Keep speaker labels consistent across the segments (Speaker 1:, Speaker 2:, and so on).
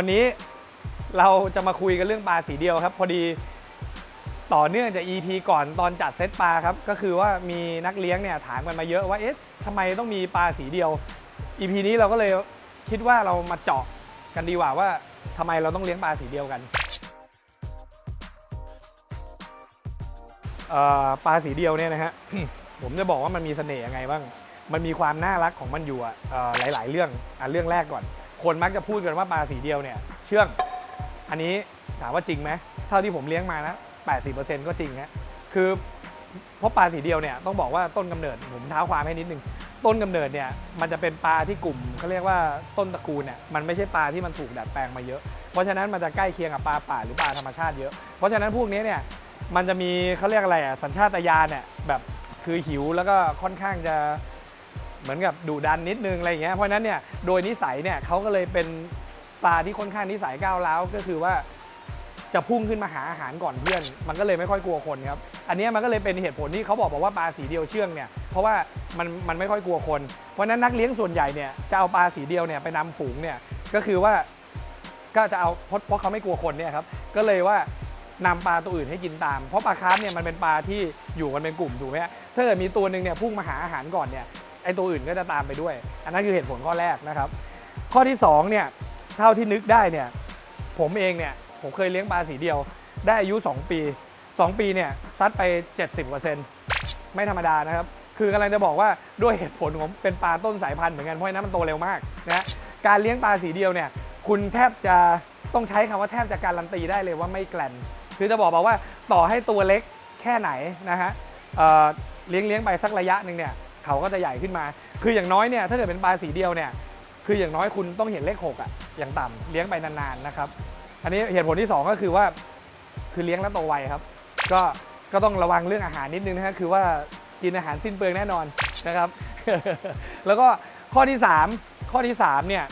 Speaker 1: วันนี้เราจะมาคุยกันเรื่องปลาสีเดียวครับ พอดีต่อเนื่องจาก EP ก่อนตอนจัดเซตปลาครับ ก็คือว่ามีนักเลี้ยงเนี่ยถามกันมาเยอะว่าเอ๊ะทำไมต้องมีปลาสีเดียว EP นี้เราก็เลยคิดว่าเรามาเจาะกันดีกว่าว่าทำไมเราต้องเลี้ยงปลาสีเดียวกันปลาสีเดียวเนี่ยนะฮะ ผมจะบอกว่ามันมีเสน่ห์ยังไงบ้าง มันมีความน่ารักของมันอยู่อะหลาย ๆ เรื่องอะเรื่องแรกก่อน คนมักจะพูดกันว่าปลาสีเดียวเนี่ยเชื่อง อันนี้ถามว่าจริงไหมเท่าที่ผมเลี้ยงมานะ 80%ก็จริงฮะคือเพราะปลาสีเดียวเนี่ยต้องบอกว่าต้นกำเนิดผมเท้าความให้นิดนึงต้นกำเนิดเนี่ยมันจะเป็นปลาที่กลุ่มเขาเรียกว่าต้นตระกูลเนี่ยมันไม่ใช่ปลาที่มันถูกดัดแปลงมาเยอะ เพราะฉะนั้นมันจะใกล้เคียงกับปลาป่าหรือปลาธรรมชาติเยอะ เพราะฉะนั้นพวกนี้เนี่ยมันจะมีเขาเรียกอะไรอะสัญชาตญาณเนี่ยแบบคือหิวแล้วก็ค่อนข้างจะ เหมือนกับดุดันนิดนึงอะไรอย่างเงี้ยเพราะนั้นเนี่ยโดยนิสัยเนี่ยเขาก็เลยเป็นปลาที่ค่อนข้างนิสัยก้าวร้าวก็คือว่าจะพุ่งขึ้นมาหาอาหารก่อนเพื่อน มันก็เลยไม่ค่อยกลัวคนครับอันนี้มันก็เลยเป็นเหตุผลที่เขาบอกบอกว่าปลาสีเดียวเชื่องเนี่ยเพราะว่ามันมันไม่ค่อยกลัวคนเพราะนั้นนักเลี้ยงส่วนใหญ่เนี่ยจะเอาปลาสีเดียวเนี่ยไปนำฝูงเนี่ยก็คือว่าก็จะเอาเพราะเพราะเขาไม่กลัวคนเนี่ยครับก็เลยว่านำปลาตัวอื่นให้กินตาม เพราะปลาคาร์ฟเนี่ยมันเป็นปลาที่อยู่กันเป็นกลุ่มถูกไหมฮะถ้าเกิดมีตัวหนึ่งเนี่ยพุ่งมาหาอาหารก่อนเนี่ย ไอตัวอื่นก็จะตามไปด้วย อันนั้นคือเหตุผลข้อแรกนะครับ ข้อที่2เนี่ยเท่าที่นึกได้เนี่ยผมเองเนี่ยผมเคยเลี้ยงปลาสีเดียว ได้อายุ 2 ปี 2 ปีเนี่ยซัดไป 70%ไม่ธรรมดานะครับ คือกำลังจะบอกว่าด้วยเหตุผลของเป็นปลาต้นสายพันธุ์เหมือนกันเพราะนั้นมันโตเร็วมากนะการเลี้ยงปลาสีเดียวเนี่ยคุณแทบจะต้องใช้คำว่าแทบจะการันตีได้เลยว่าไม่แกลนคือจะบอกบอกว่าต่อให้ตัวเล็กแค่ไหนนะฮะเเลี้ยงเลี้ยงไปสักระยะหนึ่งเนี่ย เขาก็จะใหญ่ขึ้นมา คืออย่างน้อยเนี่ยถ้าเกิดเป็นปลาสีเดียวเนี่ยคืออย่างน้อยคุณต้องเห็นเลขหกอะอย่างต่ำเลี้ยงไปนานๆนะครับอันนี้เหตุผลที่สองก็คือว่าคือเลี้ยงแล้วโตไวครับ ก็ก็ต้องระวังเรื่องอาหารนิดนึงนะฮะคือว่ากินอาหารสิ้นเปลืองแน่นอนนะครับ แล้วก็ข้อที่ 3 ข้อที่3เนี่ย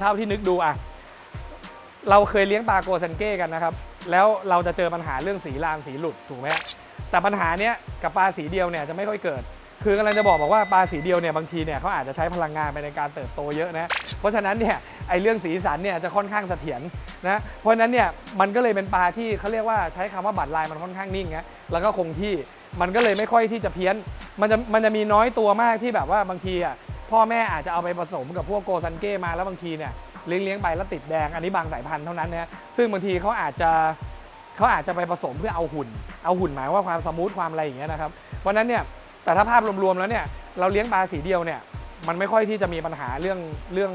Speaker 1: เท่าที่นึกดูอะเราเคยเลี้ยงปลาโกซันเก้กันนะครับ แล้วเราจะเจอปัญหาเรื่องสีรามสีหลุดถูกไหมแต่ปัญหาเนี้ยกับปลาสีเดียวเนี่ยจะไม่ค่อยเกิด คือกำลังจะบอกบอกว่าปลาสีเดียวเนี่ยบางทีเนี่ยเขาอาจจะใช้พลังงานไปในการเติบโตเยอะนะ เพราะฉะนั้นเนี่ยไอเรื่องสีสันเนี่ยจะค่อนข้างเสถียรนะ เพราะฉะนั้นเนี่ยมันก็เลยเป็นปลาที่เขาเรียกว่าใช้คำว่าบัตรลายมันค่อนข้างนิ่งนะแล้วก็คงที่มันก็เลยไม่ค่อยที่จะเพี้ยน มันจะมันจะมีน้อยตัวมากที่แบบว่าบางทีอะพ่อแม่อาจจะเอาไปผสมกับพวกโกซันเก้มาแล้วบางทีเนี่ยเลี้ยงเลี้ยงไปแล้วติดแดงอันนี้บางสายพันธุ์เท่านั้นนะซึ่งบางทีเขาอาจจะเขาอาจจะไปผสมเพื่อเอาหุ่น เอาหุ่นหมายว่าความสมูทความอะไรอย่างเงี้ยนะครับเพราะนั้นเนี่ย แต่ถ้าภาพรวมๆแล้วเนี่ยเราเลี้ยงปลาสีเดียวเนี่ยมันไม่ค่อยที่จะมีปัญหาเรื่องเรื่อง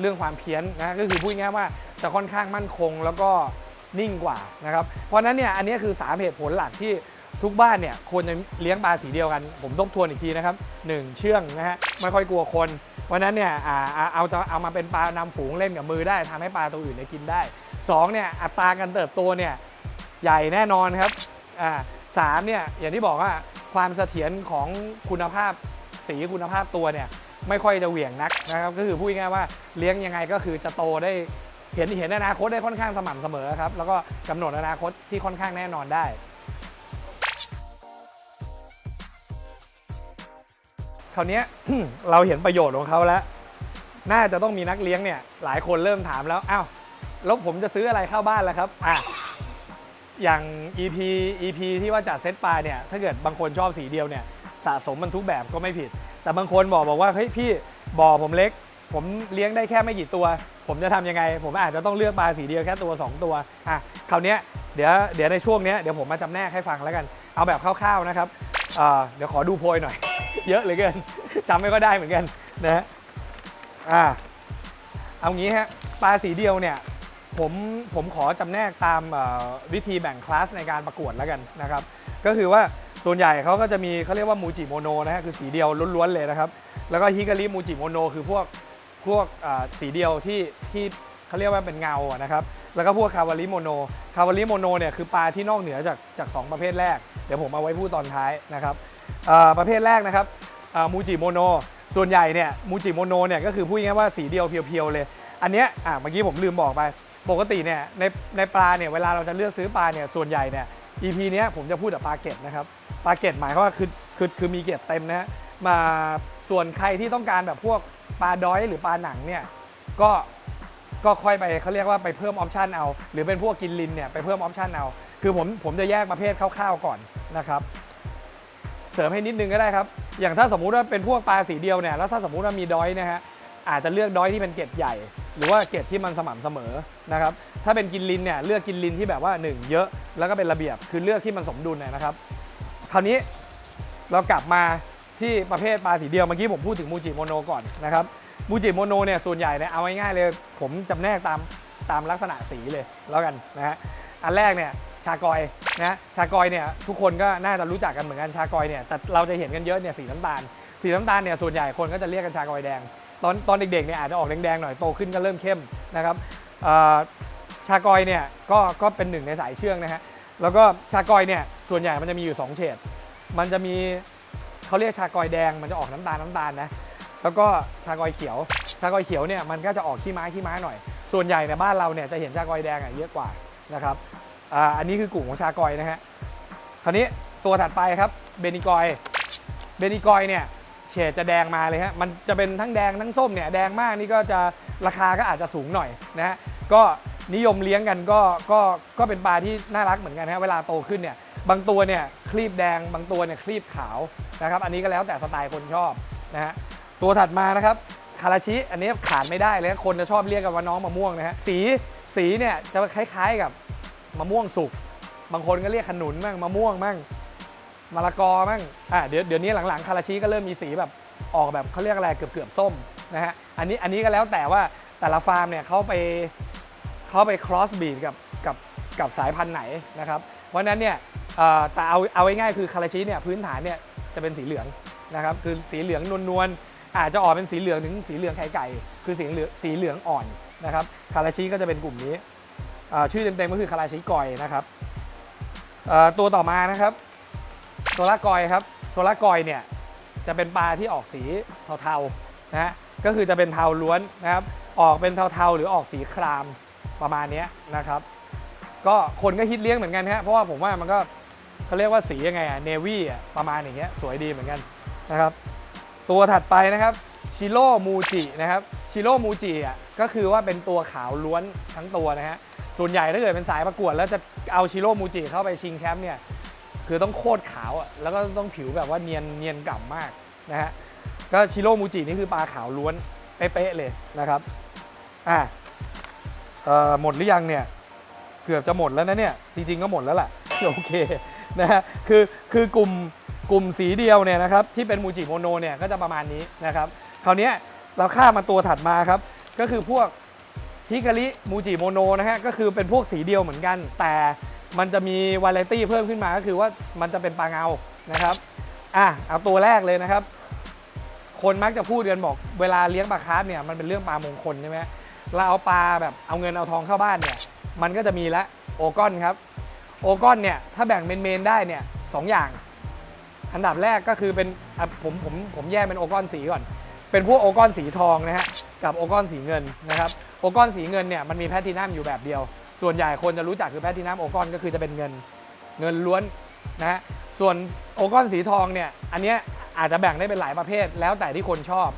Speaker 1: เรื่องความเพี้ยนนะก็คือพูดง่ายๆว่าจะค่อนข้างมั่นคงแล้วก็นิ่งกว่านะครับเพราะนั้นเนี่ยอันนี้คือสามเหตุผลหลักที่ทุกบ้านเนี่ยควรจะเลี้ยงปลาสีเดียวกัน ผมทบทวนอีกทีนะครับหนึ่งเชื่องนะฮะไม่ค่อยกลัวคนเพราะนั้นเนี่ยอ่าอ่าเอาจะเอามาเป็นปลานำฝูงเล่นกับมือได้ทำให้ปลาตัวอื่นเนี่ยกินได้สองเนี่ยอัตราการเติบโตเนี่ยใหญ่แน่นอนครับอ่า สามเนี่ยอย่างที่บอกว่าความเสถียรของคุณภาพสีคุณภาพตัวเนี่ยไม่ค่อยจะเหวี่ยงนักนะครับก็คือพูดง่ายๆว่าเลี้ยงยังไงก็คือจะโตได้เห็นเห็นอนาคตได้ค่อนข้างสม่ำเสมอครับแล้วก็กำหนดอนาคตที่ค่อนข้างแน่นอนได้คราวนี้เราเห็นประโยชน์ของเขาแล้ว น่าจะต้องมีนักเลี้ยงเนี่ยหลายคนเริ่มถามแล้วอ้าวแล้วผมจะซื้ออะไรเข้าบ้านแล้วครับอะ อย่าง EP EP ที่ว่าจัดเซตปลาเนี่ยถ้าเกิดบางคนชอบสีเดียวเนี่ยสะสมมันทุกแบบก็ไม่ผิด แต่บางคนบอกบอกว่าเฮ้ยพี่บ่อผมเล็ก ผมเลี้ยงได้แค่ไม่กี่ตัว ผมจะทำยังไง ผมอาจจะต้องเลือกปลาสีเดียวแค่ตัว 2 ตัวอะคราวนี้เดี๋ยวเดี๋ยวในช่วงนี้เดี๋ยวผมมาจำแนกให้ฟังแล้วกัน เอาแบบคร่าวๆนะครับเอ่อเดี๋ยวขอดูโพยหน่อย เยอะเหลือเกินจำไม่ก็ได้เหมือนกันนะฮะอ่าเอางี้ฮะปลาสีเดียวเนี่ย ผมผมขอจำแนกตามวิธีแบ่งคลาสในการประกวดแล้วกันนะครับ ก็คือว่าส่วนใหญ่เขาก็จะมีเขาเรียกว่ามูจิโมโนนะฮะคือสีเดียวล้วนๆเลยนะครับ แล้วก็ฮิการิมูจิโมโนคือพวกพวกสีเดียวที่ที่เขาเรียกว่าเป็นเงาอะนะครับ แล้วก็พวกคาวาริโมโนคาวาริโมโนเนี่ยคือปลาที่นอกเหนือจากจากสองประเภทแรก เดี๋ยวผมเอาไว้พูดตอนท้ายนะครับประเภทแรกนะครับมูจิโมโนส่วนใหญ่เนี่ยมูจิโมโนเนี่ยก็คือพูดง่ายๆว่าสีเดียวเพียวๆเลย อันเนี้ยอะเมื่อกี้ผมลืมบอกไป ปกติเนี่ยในในปลาเนี่ยเวลาเราจะเลือกซื้อปลาเนี่ยส่วนใหญ่เนี่ย EP เนี้ยผมจะพูดแต่ปลาเก็ดนะครับปลาเก็ดหมายความว่าคือคือคือมีเก็ดเต็มนะฮะมาส่วนใครที่ต้องการแบบพวกปลาดอยหรือปลาหนังเนี่ยก็ก็ค่อยไปเขาเรียกว่าไปเพิ่มออปชันเอา หรือเป็นพวกกินลินเนี่ยไปเพิ่มออปชันเอา คือผมผมจะแยกประเภทคร่าวๆก่อนนะครับ เสริมให้นิดนึงก็ได้ครับ อย่างถ้าสมมุติว่าเป็นพวกปลาสีเดียวเนี่ยแล้วถ้าสมมุติว่ามีดอยนะฮะอาจจะเลือกดอยที่เป็นเกล็ดใหญ่ หรือว่าเกล็ดที่มันสม่ำเสมอนะครับถ้าเป็นกินลินเนี่ยเลือกกินลินที่แบบว่าหนึ่งเยอะแล้วก็เป็นระเบียบคือเลือกที่มันสมดุลนะครับ คราวนี้เรากลับมาที่ประเภทปลาสีเดียวเมื่อกี้ผมพูดถึงมูจิโมโนก่อนนะครับมูจิโมโนเนี่ยส่วนใหญ่เนี่ยเอาง่ายๆเลย ผมจำแนกตามตามลักษณะสีเลยแล้วกันนะฮะอันแรกเนี่ยชากอยนะชากอยเนี่ยทุกคนก็น่าจะรู้จักกันเหมือนกันชากอยเนี่ยแต่เราจะเห็นกันเยอะเนี่ยสีน้ำตาล สีน้ำตาลเนี่ยส่วนใหญ่คนก็จะเรียกกันชากอยแดง ตอนตอนเด็กๆเนี่ยอาจจะออกแดงๆหน่อยโตขึ้นก็เริ่มเข้มนะครับชากอยเนี่ยก็ก็เป็นหนึ่งในสายเชื่องนะฮะแล้วก็ชากอยเนี่ยส่วนใหญ่มันจะมีอยู่ 2 เฉดมันจะมีเขาเรียกชากอยแดงมันจะออกน้ำตาลน้ำตาลนะแล้วก็ชากอยเขียว ชากอยเขียวเนี่ยมันก็จะออกขี้ม้าขี้ม้าหน่อย ส่วนใหญ่ในบ้านเราเนี่ยจะเห็นชากอยแดงอะเยอะกว่านะครับอ,อันนี้คือกลุ่มของชากอยนะฮะคราวนี้ตัวถัดไปครับเบนิกอยเบนิกอยเนี่ย เฉดจะแดงมาเลยฮะ มันจะเป็นทั้งแดงทั้งส้มเนี่ย แดงมากนี่ก็จะราคาก็อาจจะสูงหน่อยนะฮะ ก็นิยมเลี้ยงกันก็ก็ก็เป็นปลาที่น่ารักเหมือนกันฮะ เวลาโตขึ้นเนี่ย บางตัวเนี่ยคลีบแดง บางตัวเนี่ยคลีบขาวนะครับ อันนี้ก็แล้วแต่สไตล์คนชอบนะฮะ ตัวถัดมานะครับคาราชิ อันนี้ขาดไม่ได้เลย คนจะชอบเรียกกันว่าน้องมะม่วงนะฮะ สีสีเนี่ยจะคล้ายๆกับมะม่วงสุก บางคนก็เรียกขนุนมั่งมะม่วงมั่ง มะละกอมั่งอะเดี๋ยวเดี๋ยวนี้หลังๆคาราชิก็เริ่มมีสีแบบออกแบบเขาเรียกอะไรเกือบเกือบๆส้มนะฮะอันนี้อันนี้ก็แล้วแต่ว่าแต่ละฟาร์มเนี่ยเขาไปเขาไป cross breed กับกับกับสายพันธุ์ไหนนะครับเพราะฉะนั้นเนี่ยแต่เอาเอาง่ายๆคือคาราชิเนี่ยพื้นฐานเนี่ยจะเป็นสีเหลืองนะครับคือสีเหลืองนวลๆอาจจะออกเป็นสีเหลืองถึงสีเหลืองไข่ไก่ คือสีเหลืองสีเหลืองอ่อนนะครับคาราชิก็จะเป็นกลุ่มนี้ชื่อเต็มๆก็คือคาราชิกอยนะครับตัวต่อมานะครับ โซลากอยครับโซลากอยเนี่ยจะเป็นปลาที่ออกสีเทาๆนะฮะก็คือจะเป็นเทาล้วนนะครับ ออกเป็นเทาๆหรือออกสีครามประมาณนี้นะครับ ก็คนก็ฮิตเลี้ยงเหมือนกันฮะเพราะว่าผมว่ามันก็เขาเรียกว่าสียังไงอะเนวี่อะประมาณอย่างเงี้ยสวยดีเหมือนกันนะครับ ตัวถัดไปนะครับชิโร่มูจินะครับชิโร่มูจิอะก็คือว่าเป็นตัวขาวล้วนทั้งตัวนะฮะส่วนใหญ่ถ้าเกิดเป็นสายประกวดแล้วจะเอาชิโร่มูจิเข้าไปชิงแชมป์เนี่ย คือต้องโคตรขาวอะแล้วก็ต้องผิวแบบว่าเนียนเนียนกล่ำมากนะฮะก็ชิโร่มูจินี่คือปลาขาวล้วนเป๊ะๆเลยนะครับอะเออหมดหรือยังเนี่ยเกือบจะหมดแล้วนะเนี่ยจริงๆก็หมดแล้วแหละโอเคนะฮะคือคือกลุ่มกลุ่มสีเดียวเนี่ยนะครับที่เป็นมูจิโมโนเนี่ยก็จะประมาณนี้นะครับคราวนี้เราข้ามมาตัวถัดมาครับ ก็คือพวกฮิการิมูจิโมโนนะฮะก็คือเป็นพวกสีเดียวเหมือนกัน แต่ มันจะมีวาไรตี้เพิ่มขึ้นมาก็คือว่ามันจะเป็นปลาเงานะครับอะเอาตัวแรกเลยนะครับ คนมักจะพูดกันบอกเวลาเลี้ยงปลาคาร์ฟเนี่ยมันเป็นเรื่องปลามงคลใช่ไหมเราเอาปลาแบบเอาเงินเอาทองเข้าบ้านเนี่ยมันก็จะมีละโอกอนครับโอกอนเนี่ยถ้าแบ่งเป็นเมนได้เนี่ยสองอย่าง อันดับแรกก็คือเป็นอะผมผมผมแยกเป็นโอกอนสีก่อน เป็นพวกโอกอนสีทองนะฮะกับโอกอนสีเงินนะครับโอกอนสีเงินเนี่ยมันมีแพลตินัมอยู่แบบเดียว ส่วนใหญ่คนจะรู้จักคือแพลตินัมโอกอนก็คือจะเป็นเงินเงินล้วนนะฮะส่วนโอกอนสีทองเนี่ยอันเนี้ยอาจจะแบ่งได้เป็นหลายประเภทแล้วแต่ที่คนชอบ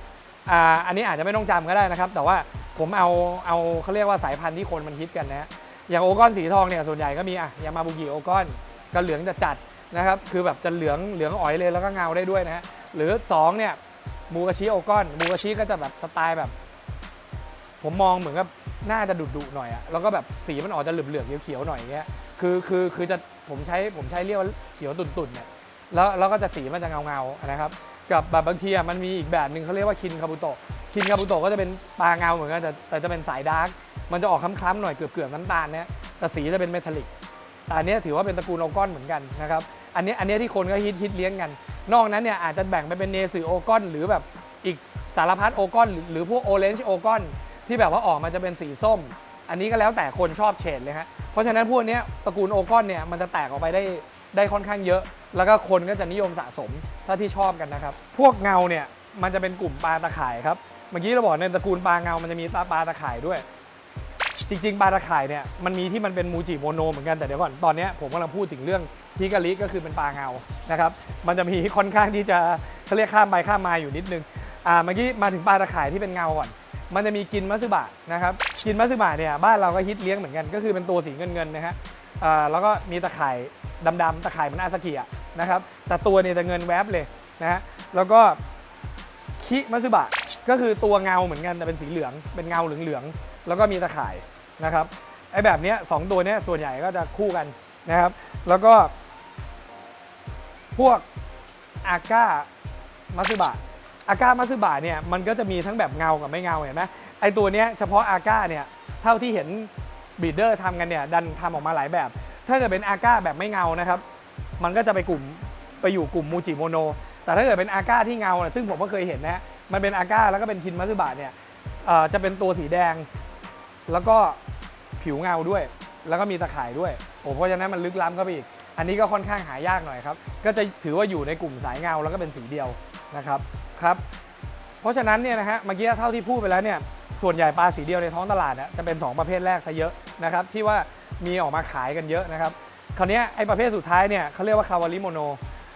Speaker 1: อ่าอันนี้อาจจะไม่ต้องจำก็ได้นะครับ แต่ว่าผมเอาเอาเขาเรียกว่าสายพันธุ์ที่คนมันฮิตกันนะอย่างโอกอนสีทองเนี่ยส่วนใหญ่ก็มีอะยามาบุกิโอกอนก็เหลืองจะจัดนะครับคือแบบจะเหลืองเหลืองอ๋อยเลยแล้วก็เงาได้ด้วยนะฮะหรือสองเนี่ยมูกาชิโอกอนมูกาชิก็จะแบบสไตล์แบบ ผมมองเหมือนกับน่าจะดุดุหน่อยอะแล้วก็แบบสีมันออกจะเหลืองๆเขียวๆหน่อยอย่างเงี้ยคือคือคือจะผมใช้ผมใช้เรียกว่าเขียวตุ่นๆเนี่ยแล้วแล้วก็จะสีมันจะเงาๆนะครับ กับแบบบางทีอะมันมีอีกแบบหนึ่งเขาเรียกว่าคินคาบุโตะคินคาบุโตะก็จะเป็นปลาเงาเหมือนกันแต่แต่จะเป็นสายดาร์กมันจะออกคล้ำๆหน่อยเกือบๆน้ำตาลเนี่ยแต่สีจะเป็นเมทัลลิกแต่อันนี้ถือว่าเป็นตระกูลโอกอนเหมือนกันนะครับอันนี้อันนี้ที่คนก็ฮิตฮิตเลี้ยงกัน นอกนั้นเนี่ยอาจจะแบ่งไปเป็นเนสือโอกอนหรือแบบอีกสารพัดโอกอนหรือพวกโอเรนจ์โอกอน ที่แบบว่าออกมาจะเป็นสีส้ม อันนี้ก็แล้วแต่คนชอบเฉดเลยฮะ เพราะฉะนั้นพวกนี้ตระกูลโอกอนเนี่ยมันจะแตกออกไปได้ได้ค่อนข้างเยอะ แล้วก็คนก็จะนิยมสะสมถ้าที่ชอบกันนะครับ พวกเงาเนี่ยมันจะเป็นกลุ่มปลาตะข่ายครับ เมื่อกี้เราบอกในตระกูลปลาเงา มันจะมีปลาตะข่ายด้วย จริงๆ ปลาตะข่ายเนี่ยมันมีที่มันเป็นมูจิโมโนเหมือนกันแต่เดี๋ยวก่อนตอนนี้ผมกำลังพูดถึงเรื่องฮิกาลิก็คือเป็นปลาเงานะครับ มันจะมีค่อนข้างที่จะเขาเรียกข้ามไปข้ามมาอยู่นิดนึง อ่าเมื่อกี้มาถึงปลาตะข่ายที่เป็นเงาก่อน มันจะมีกินมัสึบะนะครับกินมัสึบะเนี่ยบ้านเราก็ฮิตเลี้ยงเหมือนกันก็คือเป็นตัวสีเงินเงินๆนะฮะแล้วก็มีตะข่ายดำๆตะข่ายมือนอาซากิอะนะครับแต่ตัวเนี่ยจะเงินแวบเลยนะฮะแล้วก็คิมัสึบะก็คือตัวเงาเหมือนกันแต่เป็นสีเหลือง เป็นเงาเหลืองๆแล้วก็มีตะข่ายนะครับไอ้แบบเนี้ยสองตัวเนี้ยส่วนใหญ่ก็จะคู่กันนะครับ แล้วก็ พวกอาก้ามัสึบะ อาก้ามัตสึบะเนี่ยมันก็จะมีทั้งแบบเงากับไม่เงาเห็นไหมไอตัวเนี้ยเฉพาะอาก้าเนี่ยเท่าที่เห็นบีดเดอร์ทำกันเนี่ยดันทำออกมาหลายแบบ ถ้าเกิดเป็นอาก้าแบบไม่เงานะครับ มันก็จะไปกลุ่มไปอยู่กลุ่มมูจิโมโน แต่ถ้าเกิดเป็นอาก้าที่เงาน่ะซึ่งผมก็เคยเห็นนะฮะมันเป็นอาก้าแล้วก็เป็นคินมัตสึบะเนี่ยอ่อจะเป็นตัวสีแดง แล้วก็ผิวเงาด้วย แล้วก็มีตะข่ายด้วยโอ้เพราะฉะนั้นมันลึกล้ำเข้าไปอีก อันนี้ก็ค่อนข้างหายากหน่อยครับ ก็จะถือว่าอยู่ในกลุ่มสายเงาแล้วก็เป็นสีเดียว นะครับครับเพราะฉะนั้นเนี่ยนะฮะเมื่อกี้เท่าที่พูดไปแล้วเนี่ยส่วนใหญ่ปลาสีเดียวในท้องตลาดน่ะจะเป็น 2 ประเภทแรกซะเยอะนะครับที่ว่ามีออกมาขายกันเยอะนะครับคราวนี้ไอ้ประเภทสุดท้ายเนี่ยเขาเรียกว่าคาวาริโมโน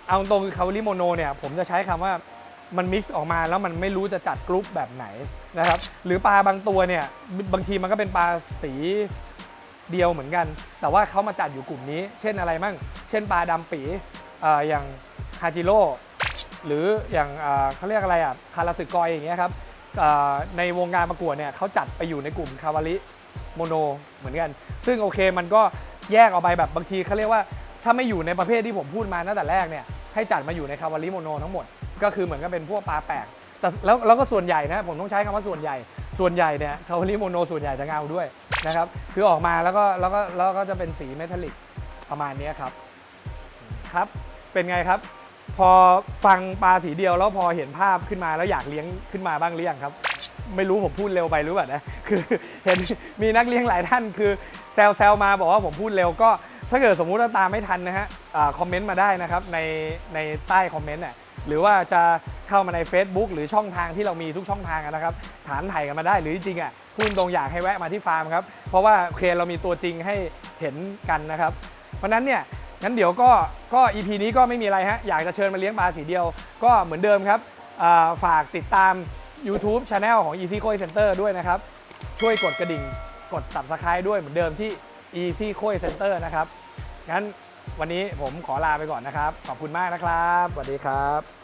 Speaker 1: เอาตรงคือคาวาริโมโนเนี่ยผมจะใช้คำว่ามันมิกซ์ออกมาแล้วมันไม่รู้จะจัดกรุ๊ปแบบไหนนะครับหรือปลาบางตัวเนี่ยบางทีมันก็เป็นปลาสีเดียวเหมือนกัน แต่ว่าเขามาจัดอยู่กลุ่มนี้ เช่นอะไรมั่ง เช่นปลาดำปีอออย่างฮาจิโร่ หรืออย่างเขาเรียกอะไรอะคาราสึกอยอย่างเงี้ยครับในวงการประกวดเนี่ยเขาจัดไปอยู่ในกลุ่มคาวาริโมโนเหมือนกัน ซึ่งโอเคมันก็แยกออกไปแบบบางทีเขาเรียกว่าถ้าไม่อยู่ในประเภทที่ผมพูดมาตั้งแต่แรกเนี่ยให้จัดมาอยู่ในคาวาริโมโนทั้งหมด ก็คือเหมือนกับเป็นพวกปลาแปลกแต่แล้วแล้วก็ส่วนใหญ่นะผมต้องใช้คำว่าส่วนใหญ่ ส่วนใหญ่เนี่ยคาวาริโมโนส่วนใหญ่จะเงาด้วยนะครับคือออกมาแล้วก็แล้วก็แล้วก็จะเป็นสีเมทัลลิกประมาณนี้ครับครับเป็นไงครับ พอฟังปลาสีเดียวแล้วพอเห็นภาพขึ้นมาแล้วอยากเลี้ยงขึ้นมาบ้างหรือยังครับ ไม่รู้ผมพูดเร็วไปหรือเปล่านะคือเห็นมีนักเลี้ยงหลายท่านคือแซวแซวมาบอกว่าผมพูดเร็วก็ ถ้าเกิดสมมุติว่าตามไม่ทันนะฮะคอมเมนต์มาได้นะครับในในใต้คอมเมนต์น่ะหรือว่าจะเข้ามาใน Facebook หรือช่องทางที่เรามีทุกช่องทางนะครับถามถ่ายกันมาได้หรือจริงๆอะพูดตรงอยากให้แวะมาที่ฟาร์มครับเพราะว่าโอเคเรามีตัวจริงให้เห็นกันนะครับ เพราะนั้นเนี่ย งั้นเดี๋ยวก็ก็ EP นี้ก็ไม่มีอะไรฮะ อยากจะเชิญมาเลี้ยงปลาสีเดียว ก็เหมือนเดิมครับอ่าฝากติดตาม YouTube Channel ของ Easy Koi Center ด้วยนะครับ ช่วยกดกระดิ่ง กด Subscribe ด้วยเหมือนเดิมที่ Easy Koi Center นะครับ งั้นวันนี้ผมขอลาไปก่อนนะครับ ขอบคุณมากนะครับ สวัสดีครับ